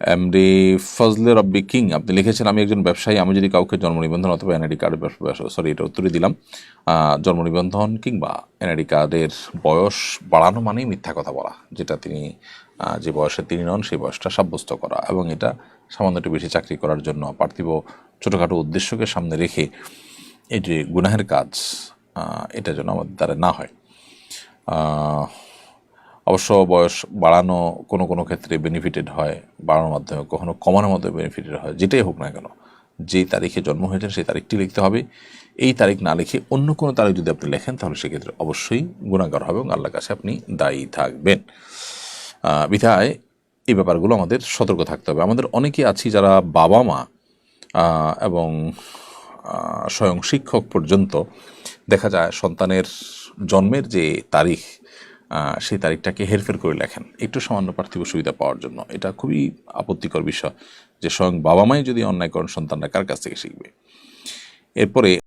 MD Fazle রব্বি king আপনি লিখেছেন, আমি একজন ব্যবসায়ী, আমি যদি কাউকে জন্ম নিবন্ধন অথবা এনআইডি কার্ডের সরি এটা উত্তরে দিলাম। জন্ম নিবন্ধন কিংবা এনআইডি কার্ডের বয়স বাড়ানো মানেই মিথ্যা কথা বলা, যেটা তিনি যে বয়সে তিনি নন, সেই বয়সটা সাব্যস্ত করা এবং এটা সামান্য একটু বেশি চাকরি করার জন্য পার্থিব ছোটোখাটো উদ্দেশ্যকে সামনে রেখে এই যে গুনাহের কাজ এটা যেন আমাদের দ্বারা না হয়। অবশ্য বয়স বাড়ানো কোনো কোনো ক্ষেত্রে বেনিফিটেড হয়, বাড়ানোর মাধ্যমে, কখনো কমানোর মাধ্যমে বেনিফিটেড হয়, যেটাই হোক না কেন। যেই তারিখে জন্ম হয়েছেন, সেই তারিখটি লিখতে হবে। এই তারিখ না লিখে অন্য কোনো তারিখ যদি আপনি লেখেন, তাহলে সেক্ষেত্রে অবশ্যই গুণাগার হবে এবং আল্লাহর কাছে আপনি দায়ী থাকবেন। বিধায় এই ব্যাপারগুলো আমাদের সতর্ক থাকতে হবে। আমাদের অনেকে আছি যারা বাবা মা এবং স্বয়ং শিক্ষক পর্যন্ত দেখা যায় সন্তানের জন্মের যে তারিখ সেই তারিখটাকে হেরফের করে লেখেন। একটু সামান্য পার্থিব সুবিধা পাওয়ার জন্য। এটা খুবই আপত্তিকর বিষয় যে স্বয়ং বাবা মাই যদি অন্যায় করেন, সন্তানরা কার কাছ থেকে শিখবে? এরপরে